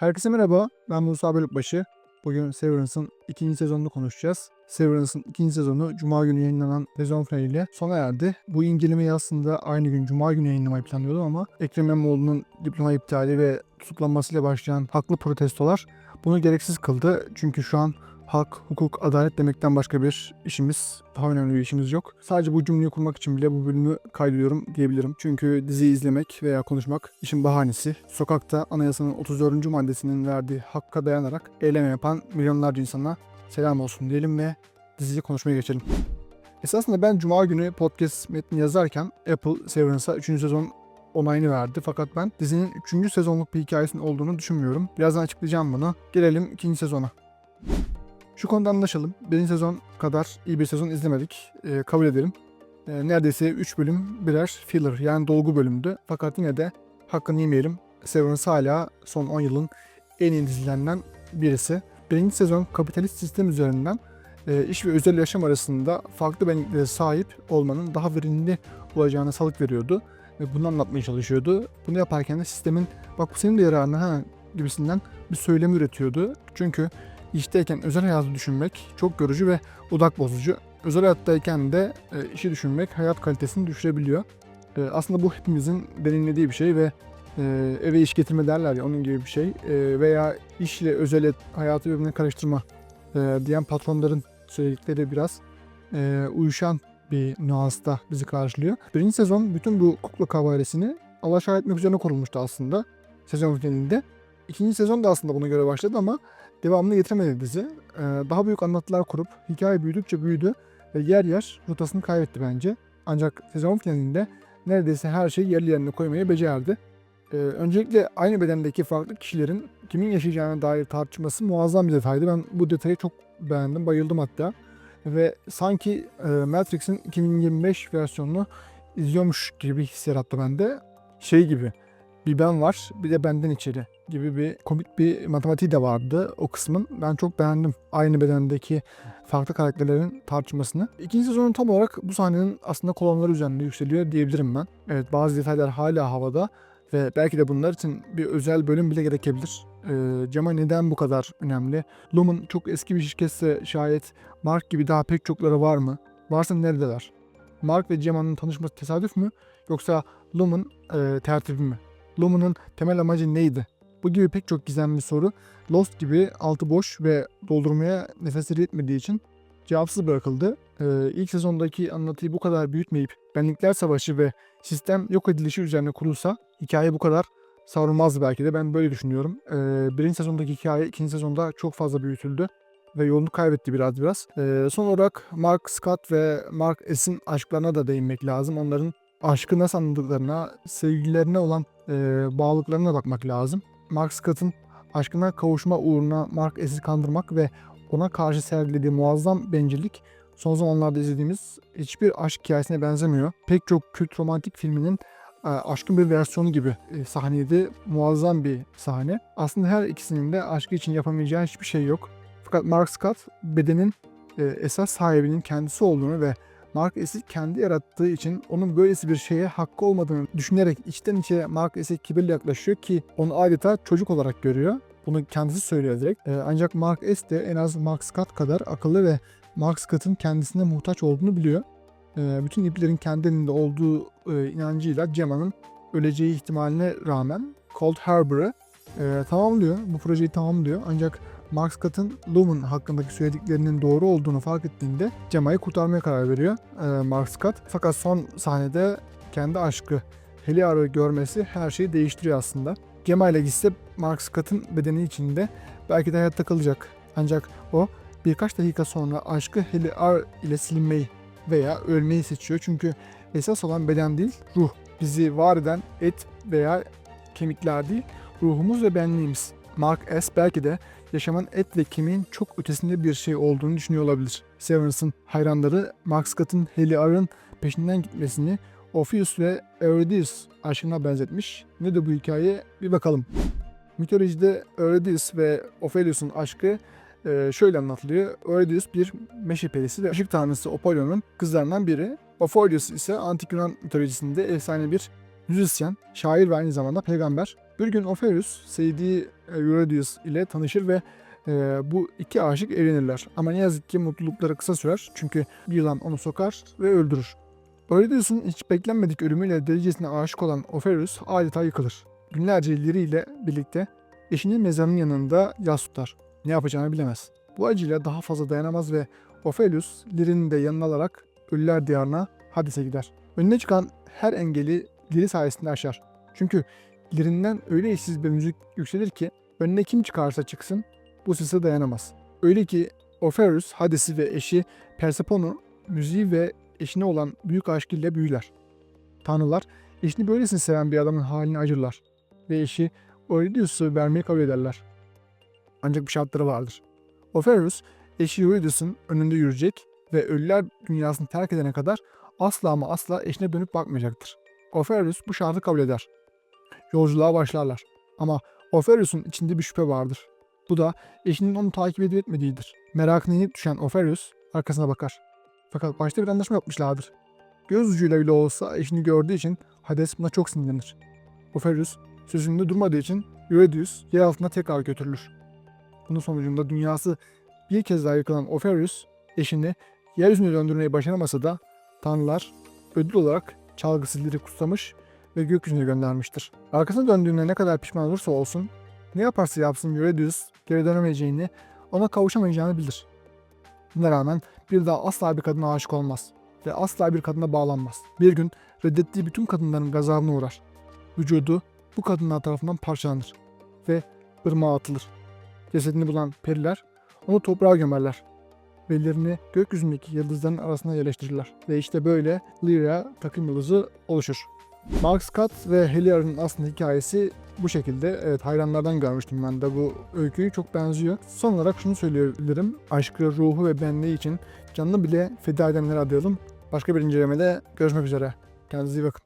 Herkese merhaba, ben Musa Bölükbaşı. Bugün Severance'ın ikinci sezonunu konuşacağız. Severance'ın ikinci sezonu Cuma günü yayınlanan sezon finaliyle sona erdi. Bu incelemeyi aslında aynı gün Cuma günü yayınlamayı planlıyordum ama Ekrem İmamoğlu'nun diploma iptali ve tutuklanmasıyla başlayan haklı protestolar bunu gereksiz kıldı. Çünkü şu an hak, hukuk, adalet demekten başka bir işimiz, daha önemli bir işimiz yok. Sadece bu cümleyi kurmak için bile bu bölümü kaydediyorum diyebilirim. Çünkü diziyi izlemek veya konuşmak işin bahanesi. Sokakta anayasanın 34. maddesinin verdiği hakka dayanarak eylem yapan milyonlarca insana selam olsun diyelim ve diziyi konuşmaya geçelim. Esasında ben Cuma günü podcast metni yazarken Apple Severance'a 3. sezon onayını verdi. Fakat ben dizinin 3. sezonluk bir hikayesinin olduğunu düşünmüyorum. Birazdan açıklayacağım bunu. Gelelim ikinci sezona. Şu konuda anlaşalım. Birinci sezon kadar iyi bir sezon izlemedik. Ee, kabul edelim. Ee, neredeyse 3 bölüm birer filler yani dolgu bölümdü. Fakat yine de hakkını yemeyelim. Severance hala son 10 yılın en iyi dizilerinden birisi. Birinci sezon kapitalist sistem üzerinden e, iş ve özel yaşam arasında farklı benliklere sahip olmanın daha verimli olacağına salık veriyordu. Ve bunu anlatmaya çalışıyordu. Bunu yaparken de sistemin bak bu senin de yararına ha gibisinden bir söylem üretiyordu. Çünkü işteyken özel hayatı düşünmek çok görücü ve odak bozucu. Özel hayattayken de e, işi düşünmek hayat kalitesini düşürebiliyor. E, aslında bu hepimizin deneyimlediği bir şey ve e, eve iş getirme derler ya onun gibi bir şey. E, veya işle özel hayatı birbirine karıştırma e, diyen patronların söyledikleri biraz e, uyuşan bir nüansta bizi karşılıyor. Birinci sezon bütün bu kukla kavaresini alaşağı etmek üzerine kurulmuştu aslında sezon finalinde. İkinci sezon da aslında buna göre başladı ama devamını getiremedi dizi. Ee, daha büyük anlatılar kurup hikaye büyüdükçe büyüdü ve yer yer rotasını kaybetti bence. Ancak sezon finalinde neredeyse her şeyi yerli yerine koymayı becerdi. Ee, öncelikle aynı bedendeki farklı kişilerin kimin yaşayacağına dair tartışması muazzam bir detaydı. Ben bu detayı çok beğendim, bayıldım hatta. Ve sanki e, Matrix'in 2025 versiyonunu izliyormuş gibi his yarattı bende. Şey gibi, bir ben var bir de benden içeri gibi bir komik bir matematiği de vardı o kısmın. Ben çok beğendim aynı bedendeki farklı karakterlerin tartışmasını. İkinci sezonun tam olarak bu sahnenin aslında kolonları üzerinde yükseliyor diyebilirim ben. Evet bazı detaylar hala havada ve belki de bunlar için bir özel bölüm bile gerekebilir. Ee, Cema neden bu kadar önemli? Lumen çok eski bir şirketse şayet Mark gibi daha pek çokları var mı? Varsa neredeler? Mark ve Cema'nın tanışması tesadüf mü? Yoksa Lumen e, tertibi mi? Lumen'ın temel amacı neydi? Bu gibi pek çok gizemli soru Lost gibi altı boş ve doldurmaya nefesleri yetmediği için cevapsız bırakıldı. Ee, ilk sezondaki anlatıyı bu kadar büyütmeyip benlikler savaşı ve sistem yok edilişi üzerine kurulsa hikaye bu kadar savrulmazdı belki de ben böyle düşünüyorum. Ee, birinci sezondaki hikaye ikinci sezonda çok fazla büyütüldü ve yolunu kaybetti biraz biraz. Ee, son olarak Mark Scott ve Mark S'in aşklarına da değinmek lazım. Onların aşkı nasıl anladıklarına, sevgililerine olan e, bağlılıklarına bakmak lazım. Mark Scott'ın aşkına kavuşma uğruna Mark S'i kandırmak ve ona karşı sergilediği muazzam bencillik son zamanlarda izlediğimiz hiçbir aşk hikayesine benzemiyor. Pek çok kült romantik filminin e, aşkın bir versiyonu gibi e, sahneydi. Muazzam bir sahne. Aslında her ikisinin de aşkı için yapamayacağı hiçbir şey yok. Fakat Mark Scott bedenin e, esas sahibinin kendisi olduğunu ve Mark S'i kendi yarattığı için onun böylesi bir şeye hakkı olmadığını düşünerek içten içe Mark S'e kibirle yaklaşıyor ki onu adeta çocuk olarak görüyor. Bunu kendisi söylüyor direkt. Ee, ancak Mark S de en az Mark Scott kadar akıllı ve Mark Scott'ın kendisine muhtaç olduğunu biliyor. Ee, bütün iplerin kendi olduğu e, inancıyla Cemma'nın öleceği ihtimaline rağmen Cold Harbor'ı e, tamamlıyor. Bu projeyi tamamlıyor. Ancak Mark Scott'ın Lumen hakkındaki söylediklerinin doğru olduğunu fark ettiğinde Cemma'yı kurtarmaya karar veriyor e, Mark Scott. Fakat son sahnede kendi aşkı Heliar'ı görmesi her şeyi değiştiriyor aslında. Gemma ile gitse Mark Scott'ın bedeni içinde belki de hayatta kalacak. Ancak o birkaç dakika sonra aşkı Heliar ile silinmeyi veya ölmeyi seçiyor. Çünkü esas olan beden değil, ruh. Bizi var eden et veya kemikler değil, ruhumuz ve benliğimiz. Mark S. belki de yaşamın et ve kemiğin çok ötesinde bir şey olduğunu düşünüyor olabilir. Severance'ın hayranları Mark Scott'ın Heliar'ın peşinden gitmesini Ophius ve Eurydice aşkına benzetmiş. Ne de bu hikaye bir bakalım. Mitolojide Eurydice ve Ophelius'un aşkı e, şöyle anlatılıyor. Eurydice bir meşe perisi ve ışık tanrısı Apollo'nun kızlarından biri. Ophelius ise antik Yunan mitolojisinde efsane bir müzisyen, şair ve aynı zamanda peygamber. Bir gün Ofelus sevdiği Eurydice ile tanışır ve e, bu iki aşık evlenirler. Ama ne yazık ki mutlulukları kısa sürer çünkü bir yılan onu sokar ve öldürür. Eurydice'ın hiç beklenmedik ölümüyle delicesine aşık olan Ofelus adeta yıkılır. Günlerce ile birlikte eşinin mezarının yanında yas tutar. Ne yapacağını bilemez. Bu acıyla daha fazla dayanamaz ve Ofelus Lir'in de yanına alarak Ölüler Diyarına Hades'e gider. Önüne çıkan her engeli Lir'i sayesinde aşar. Çünkü Lir'inden öyle eşsiz bir müzik yükselir ki önüne kim çıkarsa çıksın bu sese dayanamaz. Öyle ki Ofelus, Hades'i ve eşi Persephone müziği ve eşine olan büyük aşkıyla büyüler. Tanrılar eşini böylesine seven bir adamın halini acırlar ve eşi Eurydice'u vermeyi kabul ederler. Ancak bir şartları vardır. Ofelus eşi Eurydice'ın önünde yürüyecek ve ölüler dünyasını terk edene kadar asla ama asla eşine dönüp bakmayacaktır. Ofelus bu şartı kabul eder. Yolculuğa başlarlar. Ama Ofelus'un içinde bir şüphe vardır. Bu da eşinin onu takip edip etmediğidir. Merakına yenik düşen Ofelus arkasına bakar. Fakat başta bir anlaşma yapmışlardır. Göz ucuyla bile olsa eşini gördüğü için Hades buna çok sinirlenir. Ofelus sözünde durmadığı için Eurydice yer altına tekrar götürülür. Bunun sonucunda dünyası bir kez daha yıkılan Ofelus eşini yeryüzüne döndürmeyi başaramasa da tanrılar ödül olarak çalgısızları kutsamış ve gökyüzüne göndermiştir. Arkasına döndüğünde ne kadar pişman olursa olsun, ne yaparsa yapsın Eurydice geri dönemeyeceğini, ona kavuşamayacağını bilir. Buna rağmen bir daha asla bir kadına aşık olmaz ve asla bir kadına bağlanmaz. Bir gün reddettiği bütün kadınların gazabına uğrar. Vücudu bu kadınlar tarafından parçalanır ve ırmağa atılır. Cesedini bulan periler onu toprağa gömerler ve ellerini gökyüzündeki yıldızların arasına yerleştirirler. Ve işte böyle Lyra takım yıldızı oluşur. Mark Scott ve Heliar'ın aslında hikayesi bu şekilde. Evet hayranlardan görmüştüm ben de bu öyküyü çok benziyor. Son olarak şunu söyleyebilirim. Aşkı, ruhu ve benliği için canını bile feda edenleri adayalım. Başka bir incelemede görüşmek üzere. Kendinize iyi bakın.